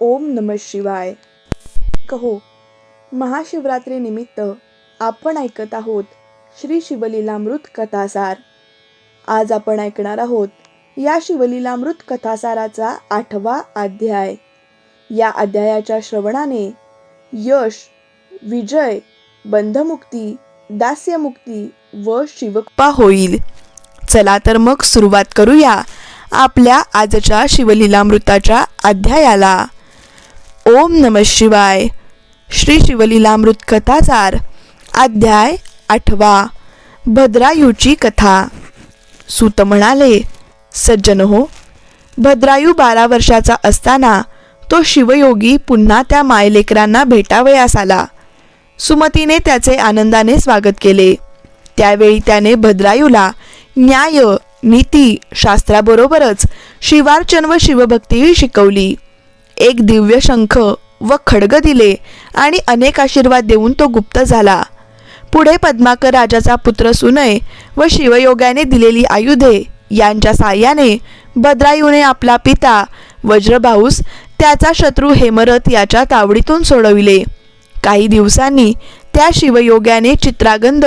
ओम नम शिवाय. कहो महाशिवरात्रीनिमित्त आपण ऐकत आहोत श्री शिवलीलामृत कथासार. आज आपण ऐकणार आहोत या शिवलीलामृत कथासाराचा आठवा अध्याय. या अध्यायाच्या श्रवणाने यश विजय बंधमुक्ती दास्यमुक्ती व शिवकृपा होईल. चला तर मग सुरुवात करूया आपल्या आजच्या शिवलीलामृताच्या अध्यायाला. ओम नम शिवाय. श्री शिवलीलामृत कथासार अध्याय आठवा. भद्रायूची कथा. सूत म्हणाले सज्जन हो भद्रायू बारा वर्षाचा असताना तो शिवयोगी पुन्हा त्या मायलेकरांना भेटावयास आला. सुमतीने त्याचे आनंदाने स्वागत केले. त्यावेळी त्याने भद्रायूला न्याय नीती शास्त्राबरोबरच शिवार्चन व शिवभक्तीही शिकवली. एक दिव्य शंख व खडग दिले आणि अनेक आशीर्वाद देऊन तो गुप्त झाला. पुढे पद्माकर राजाचा पुत्र सुनय व शिवयोगाने दिलेली आयुधे यांच्या साह्याने भद्रायूने आपला पिता वज्रभाऊस त्याचा शत्रू हेमरथ याच्या तावडीतून सोडविले. काही दिवसांनी त्या शिवयोग्याने चित्रागंध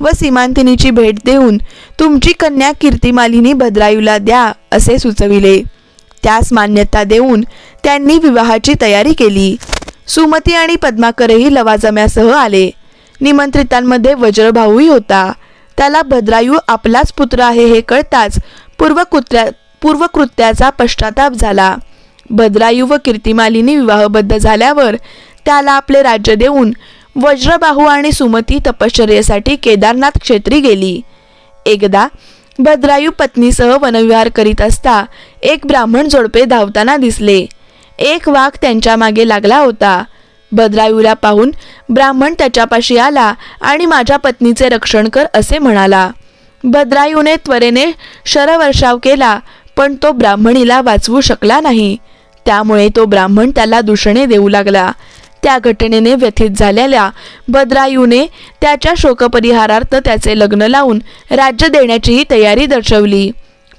व सीमांतिनीची भेट देऊन तुमची कन्या कीर्तिमालिनी भद्रायूला द्या असे सुचविले. त्यास मान्यता देऊन त्यांनी विवाहाची तयारी केली. सुमती आणि पद्माकरही लवाजम्यासह आले. निमंत्रितांमध्ये वज्रभाऊही होता. त्याला भद्रायू आपलाच पुत्र आहे हे कळताच पूर्वकृत्या पूर्वकृत्याचा पश्चाताप झाला. भद्रायू व कीर्तिमालिनी विवाहबद्ध झाल्यावर त्याला आपले राज्य देऊन वज्रबाहू आणि सुमती तपश्चर्येसाठी केदारनाथ क्षेत्री गेली. एकदा भद्रायू पत्नीसह वनविहार करीत असता एक ब्राह्मण जोडपे धावताना दिसले. एक वाघ त्यांच्या मागे लागला होता. भद्रायूला पाहून ब्राह्मण त्याच्यापाशी आला आणि माझ्या पत्नीचे रक्षण कर असे म्हणाला. भद्रायूने त्वरेने शरवर्षाव केला पण तो ब्राह्मणीला वाचवू शकला नाही. त्यामुळे तो ब्राह्मण त्याला दूषणे देऊ लागला. त्या घटनेने व्यथित झालेल्या भद्रायूने त्याच्या शोकपरिहारार्थ त्याचे लग्न लावून राज्य देण्याचीही तयारी दर्शवली.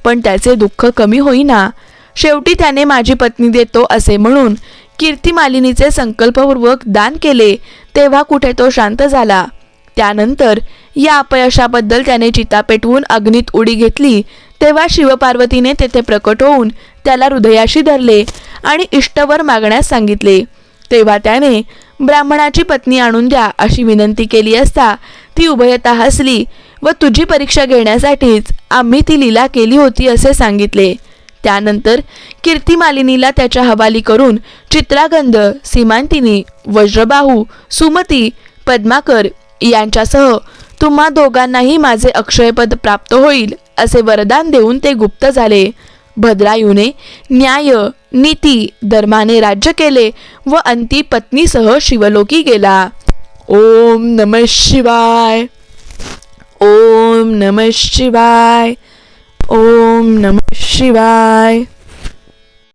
पण त्याचे दुःख कमी होईना. शेवटी त्याने माझी पत्नी देतो असे म्हणून कीर्तिमालिनीचे संकल्पपूर्वक दान केले तेव्हा कुठे तो शांत झाला. त्यानंतर या अपयशाबद्दल त्याने चिता पेटवून अग्नीत उडी घेतली तेव्हा शिवपार्वतीने तेथे प्रकट होऊन त्याला हृदयाशी धरले आणि इष्टवर मागण्यास सांगितले. तेव्हा त्याने ब्राह्मणाची पत्नी आणून द्या अशी विनंती केली असता ती उभयता हसली व तुझी परीक्षा घेण्यासाठीच आम्ही ती लीला केली होती असे सांगितले. त्यानंतर कीर्तिमालिनीला त्याच्या हवाली करून चित्रागंध सीमांतिनी वज्रबाहू सुमती पद्माकर यांच्यासह तुम्हा दोघांनाही माझे अक्षयपद प्राप्त होईल असे वरदान देऊन ते गुप्त झाले. भद्रायूने न्याय नीती धर्माने राज्य केले व अंती पत्नीसह शिवलोकी गेला. ओम नम शिवाय. ओम नम शिवाय. ओम नम शिवाय